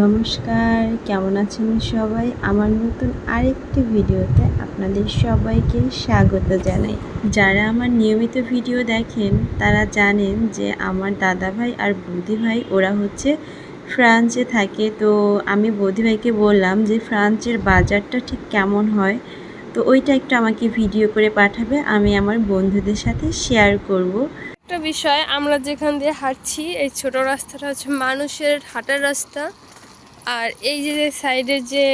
নমস্কার, কেমন আছেন সবাই? আমার নতুন আরেকটি ভিডিওতে আপনাদের সবাইকে স্বাগত জানাই। যারা আমার নিয়মিত ভিডিও দেখেন, তারা জানেন যে আমার দাদা ভাই আর বৌদি ভাই ওরা হচ্ছে ফ্রান্সে থাকে। তো আমি বৌদি ভাইকে বললাম যে ফ্রান্সের বাজারটা ঠিক কেমন হয়? তো ওইটা একটু আমাকে ভিডিও করে পাঠাবে, আমি আমার বন্ধুদের সাথে শেয়ার করব। একটা বিষয়, আমরা যেখান দিয়ে হাঁটছি, এই ছোট রাস্তাটা হচ্ছে মানুষের হাঁটার রাস্তা। আর এই যে সাইডের যে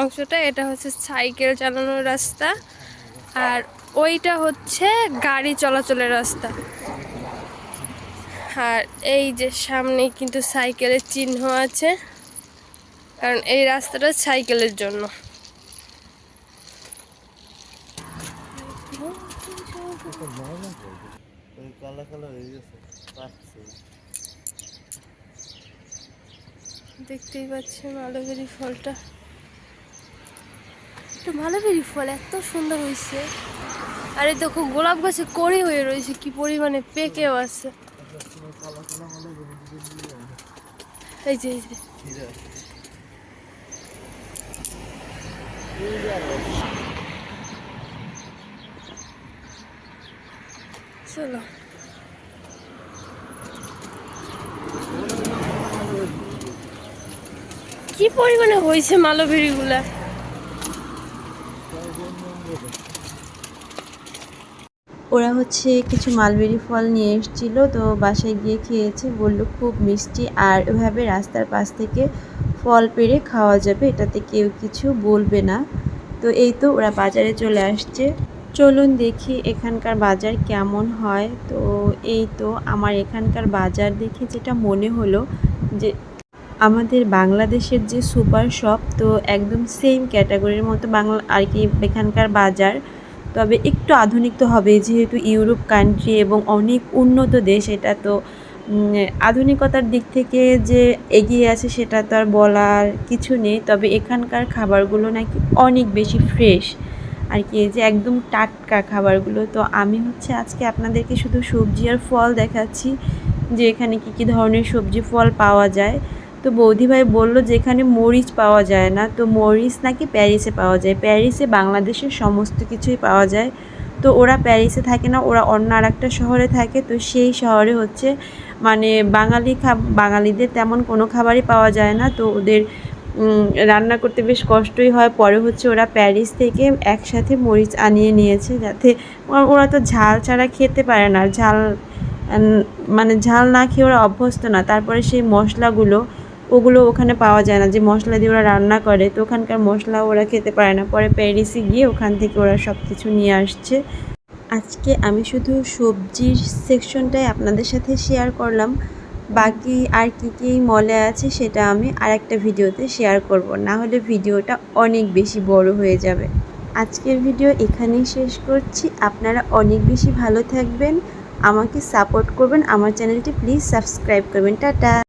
অংশটা, এটা হচ্ছে সাইকেল চালানোর রাস্তা। আর ওইটা হচ্ছে গাড়ি চলাচলের রাস্তা। আর এই যে সামনে কিন্তু সাইকেলের চিহ্ন আছে, কারণ এই রাস্তাটা সাইকেলের জন্য। হয়ে গেছে দেখতেই পাচ্ছেন মালবেরি ফলটা। একটু মালবেরি ফল, এত সুন্দর হয়েছে। আরে দেখো, গোলাপ গাছে কড়ি হয়ে রয়েছে, কি পরিমাণে পেকেও আছে। এই যে এই যে। চলো। কি পরিমাণে হয়েছে মালবেরি গুলা ওরা হচ্ছে কিছু মালবেরি ফল নিয়ে এসেছিল, তো বাসায় গিয়ে খেয়েছে, বলল খুব মিষ্টি, আর ওভাবে রাস্তার পাশ থেকে ফল পেড়ে খাওয়া যাবে, এটাতে কেউ কিছু বলবে না। তো এই তো ওরা বাজারে চলে আসছে। চলুন দেখি এখানকার বাজার কেমন হয়। তো এই তো আমার এখানকার বাজার দেখে যেটা মনে হলো যে আমাদের বাংলাদেশের যে সুপার শপ, তো একদম সেম ক্যাটাগরির মতো বাংলা, আর কি এখানকার বাজার। তবে একটু আধুনিক তো হবে যেহেতু ইউরোপ কান্ট্রি এবং অনেক উন্নত দেশ, এটা তো আধুনিকতার দিক থেকে যে এগিয়ে আছে সেটা তো আর বলার কিছু নেই। তবে এখানকার খাবারগুলো নাকি অনেক বেশি ফ্রেশ আর কি যে একদম টাটকা খাবারগুলো, তো আমি হচ্ছে আজকে আপনাদেরকে শুধু সবজি আর ফল দেখাচ্ছি, যে এখানে কী কী ধরনের সবজি ফল পাওয়া যায়। তো বৌদি ভাই বলল যে এখানে মরিচ পাওয়া যায় না। তো মরিচ নাকি প্যারিসে পাওয়া যায়। প্যারিসে বাংলাদেশের সমস্ত কিছুই পাওয়া যায়। তো ওরা প্যারিসে থাকে না, ওরা অন্য আর একটা শহরে থাকে। তো সেই শহরে হচ্ছে মানে বাঙালি খাব, বাঙালিদের তেমন কোনো খাবারই পাওয়া যায় না। তো ওদের রান্না করতে বেশ কষ্টই হয়। পরে হচ্ছে ওরা প্যারিস থেকে একসাথে মরিচ আনিয়ে নিয়েছে যাতে ওরা তো ঝাল ছাড়া খেতে পারে না। ঝাল মানে ঝাল না খেয়ে ওরা অভ্যস্ত না। তারপরে সেই মশলাগুলো ওগুলো ওখানে পাওয়া যায় না, যে মশলা দিয়ে ওরা রান্না করে, তো ওখানকার মশলা ওরা খেতে পারে না। পরে প্যারিসে গিয়ে ওখান থেকে ওরা সব কিছু নিয়ে আসছে। আজকে আমি শুধু সবজির সেকশনটাই আপনাদের সাথে শেয়ার করলাম। বাকি আর কি কী মলে আছে সেটা আমি আর একটা ভিডিওতে শেয়ার করব। না হলে ভিডিওটা অনেক বেশি বড় হয়ে যাবে। আজকের ভিডিও এখানেই শেষ করছি। আপনারা অনেক বেশি ভালো থাকবেন। আমাকে সাপোর্ট করবেন। আমার চ্যানেলটি প্লিজ সাবস্ক্রাইব করবেন। টাটা।